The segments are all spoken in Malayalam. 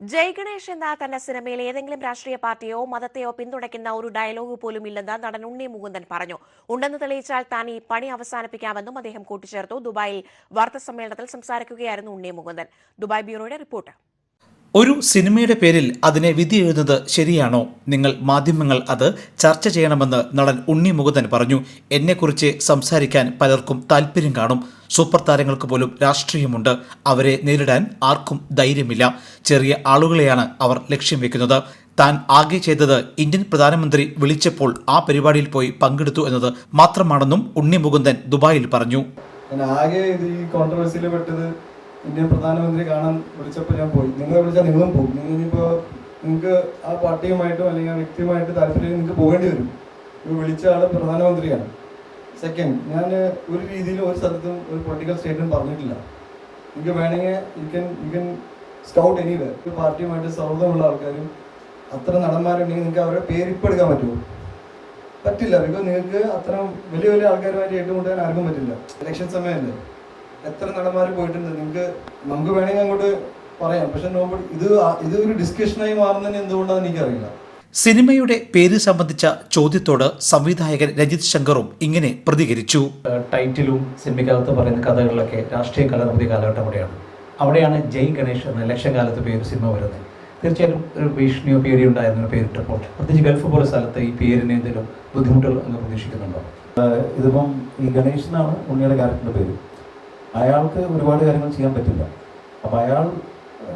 ജയ് ഗണേഷ് എന്ന തന്റെ സിനിമയിൽ ഏതെങ്കിലും രാഷ്ട്രീയ പാർട്ടിയോ മതത്തെയോ പിന്തുണയ്ക്കുന്ന ഒരു ഡയലോഗ് പോലും ഇല്ലെന്ന് നടൻ ഉണ്ണി മുകുന്ദൻ പറഞ്ഞു. ഉണ്ടെന്ന് തെളിയിച്ചാൽ താൻ ഈ പണി അവസാനിപ്പിക്കാമെന്നും അദ്ദേഹം കൂട്ടിച്ചേർത്തു. ദുബായിൽ വാർത്താ സമ്മേളനത്തിൽ സംസാരിക്കുകയായിരുന്നു ഉണ്ണി മുകുന്ദൻ. ദുബായ് ബ്യൂറോയുടെ റിപ്പോർട്ട്. ഒരു സിനിമയുടെ പേരിൽ അതിനെ വിധി എഴുതുന്നത് ശരിയാണോ? നിങ്ങൾ മാധ്യമങ്ങൾ അത് ചർച്ച ചെയ്യണമെന്ന് നടൻ ഉണ്ണി മുകുന്ദൻ പറഞ്ഞു. എന്നെക്കുറിച്ച് സംസാരിക്കാൻ പലർക്കും താല്പര്യം കാണും. സൂപ്പർ താരങ്ങൾക്ക് പോലും രാഷ്ട്രീയമുണ്ട്. അവരെ നേരിടാൻ ആർക്കും ധൈര്യമില്ല. ചെറിയ ആളുകളെയാണ് അവർ ലക്ഷ്യം വെക്കുന്നത്. താൻ ആകെ ചെയ്തത് ഇന്ത്യൻ പ്രധാനമന്ത്രി വിളിച്ചപ്പോൾ ആ പരിപാടിയിൽ പോയി പങ്കെടുത്തു എന്നത് മാത്രമാണെന്നും ഉണ്ണി മുകുന്ദൻ ദുബായിൽ പറഞ്ഞു. ഞാൻ ആകെ ഈ കോൺട്രവേഴ്സിയിൽ പെട്ടത് ഇന്ത്യൻ പ്രധാനമന്ത്രി കാണാൻ വിളിച്ചപ്പോൾ ഞാൻ പോയി. നിങ്ങളെ വിളിച്ചാൽ നിങ്ങളും പോകും നിങ്ങൾ ഇനിയിപ്പോൾ നിങ്ങൾക്ക് ആ പാർട്ടിയുമായിട്ടും അല്ലെങ്കിൽ ആ വ്യക്തിയുമായിട്ട് താല്പര്യം നിങ്ങൾക്ക് പോകേണ്ടി വരും. ഇപ്പോൾ വിളിച്ച ആൾ പ്രധാനമന്ത്രിയാണ്. സെക്കൻഡ് ഞാൻ ഒരു രീതിയിലും ഒരു സ്ഥലത്തും ഒരു പൊളിറ്റിക്കൽ സ്റ്റേറ്റ്മെന്റ് പറഞ്ഞിട്ടില്ല. നിങ്ങൾക്ക് വേണമെങ്കിൽ you can you can scout anyway ഒരു പാർട്ടിയുമായിട്ട് സൗഹൃദമുള്ള ആൾക്കാരും അത്ര നടന്മാരുണ്ടെങ്കിൽ നിങ്ങൾക്ക് അവരുടെ പേര് ഇപ്പം എടുക്കാൻ പറ്റുമോ? പറ്റില്ല. ബിക്കോസ് നിങ്ങൾക്ക് അത്ര വലിയ വലിയ ആൾക്കാരുമായിട്ട് ഏറ്റുമുട്ടാൻ ആർക്കും പറ്റില്ല. ഇലക്ഷൻ സമയമല്ലേ എത്ര നടന്മാർ പോയിട്ടുണ്ട്? നിങ്ങൾക്ക് നമുക്ക് വേണമെങ്കിൽ അങ്ങോട്ട് പറയാം. പക്ഷെ നോമ്പ് ഇത് ഇത് ഒരു ഡിസ്കഷനായി മാറുന്നതിന് എന്തുകൊണ്ടാണെന്ന് എനിക്കറിയില്ല. സിനിമയുടെ പേര് സംബന്ധിച്ച ചോദ്യത്തോട് സംവിധായകൻ രജിത് ശങ്കറും ഇങ്ങനെ പ്രതികരിച്ചു. ടൈറ്റിലും സിനിമയ്ക്കകത്ത് പറയുന്ന കഥകളിലൊക്കെ രാഷ്ട്രീയ കലർന്ന കാലഘട്ടം അവിടെയാണ്. അവിടെയാണ് ജയ് ഗണേഷ് എന്ന ഇലക്ഷൻ കാലത്ത് പേര് സിനിമ വരുന്നത്. തീർച്ചയായും ഒരു ഭീഷണിയോ പേടിയോ ഉണ്ടായിരുന്നു പേരിട്ടപ്പോൾ പ്രത്യേകിച്ച് ഗൾഫ് പോലെ സ്ഥലത്ത് ഈ പേരിന് എന്തെങ്കിലും ബുദ്ധിമുട്ടുകൾ അങ്ങ് പ്രതീക്ഷിക്കുന്നുണ്ടോ? ഇതിപ്പം ഈ ഗണേഷ് എന്നാണ് ഉണ്ണിയുടെ ക്യാരക്ടറിന്റെ പേര്. അയാൾക്ക് ഒരുപാട് കാര്യങ്ങൾ ചെയ്യാൻ പറ്റില്ല. അപ്പോൾ അയാൾ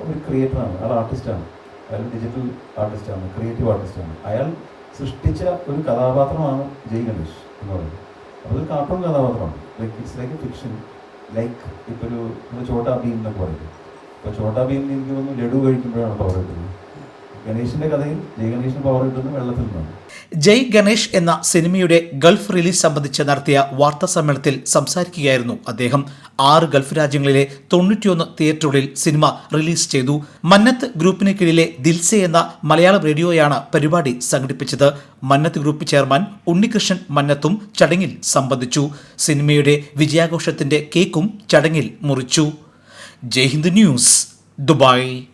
ഒരു ക്രിയേറ്ററാണ് അയാൾ ആർട്ടിസ്റ്റാണ് അയാൾ ഡിജിറ്റൽ ആർട്ടിസ്റ്റാണ് ക്രിയേറ്റീവ് ആർട്ടിസ്റ്റാണ് അയാൾ സൃഷ്ടിച്ച ഒരു കഥാപാത്രമാണ് ജയ് ഗണേഷ് എന്ന് പറയുന്നത്. അപ്പോൾ ഒരു കാർട്ടൂൺ കഥാപാത്രമാണ്. Like it's like fiction like ഇപ്പോൾ ഒരു ചോട്ടാ ഭീം എന്നൊക്കെ പറയുന്നത്. അപ്പോൾ ചോട്ടാ ഭീം എനിക്ക് തോന്നുന്നു ലഡു കഴിക്കുമ്പോഴാണ് പവർ കിട്ടുന്നത് കഥയിൽ ജയ് പവർ വെള്ളത്തിൽ ജയ് ഗണേഷ് എന്ന സിനിമയുടെ ഗൾഫ് റിലീസ് സംബന്ധിച്ച് നടത്തിയ വാർത്താ സമ്മേളനത്തിൽ സംസാരിക്കുകയായിരുന്നു അദ്ദേഹം. ആറ് ഗൾഫ് രാജ്യങ്ങളിലെ തൊണ്ണൂറ്റിയൊന്ന് തിയേറ്ററുകളിൽ സിനിമ റിലീസ് ചെയ്തു. മന്നത്ത് ഗ്രൂപ്പിന് കീഴിലെ ദിൽസെ എന്ന മലയാളം റേഡിയോയാണ് പരിപാടി സംഘടിപ്പിച്ചത്. മന്നത്ത് ഗ്രൂപ്പ് ചെയർമാൻ ഉണ്ണികൃഷ്ണൻ മന്നത്തും ചടങ്ങിൽ സംബന്ധിച്ചു. സിനിമയുടെ വിജയാഘോഷത്തിന്റെ കേക്കും ചടങ്ങിൽ മുറിച്ചു. Jaihind news Dubai.